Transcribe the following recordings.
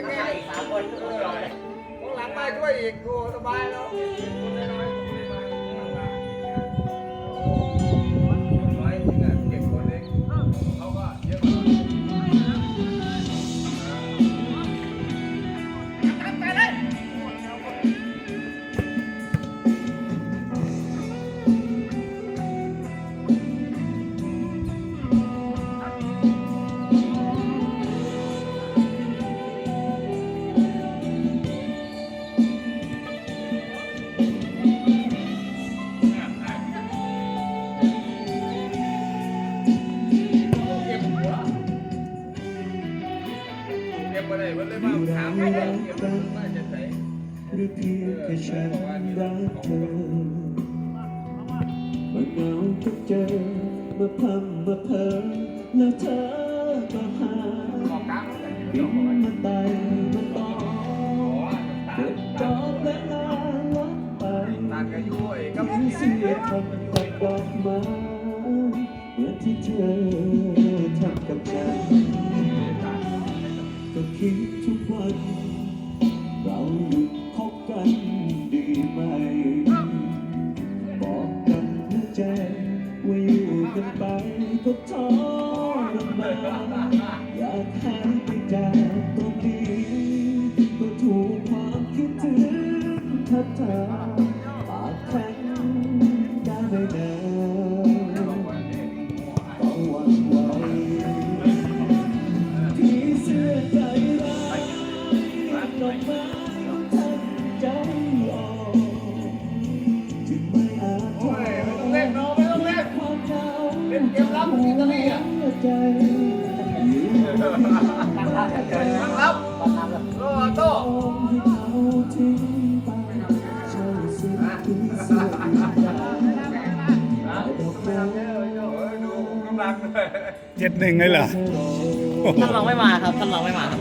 กันแน่อีกสามคนก็รอยพวกหลังมาช่วยอีกกูสบายแล้ว เก็บอะไรมันเลยมาถามว่าเก็บมันน่าจะใส่หรือเพียงแค่ฉันรักเธอมาเหงาก็เจอมาพัมมาเพอแล้วเธอก็หาออกกลางมันบินมาไต่มาตอเด็ดดอกและลาลับไปตากระยุ้ยกับทิ้งเสียทำกับดอกไม้เหมือนที่เธอ ก็ทรม ใจครับโลโต้เจ็ดหนึ่งเลยเหรอท่านรองไม่มาครับท่านรองไม่มาครับ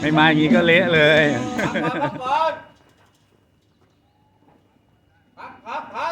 ไม่มาอย่างนี้ก็เละเลยครับครับครับ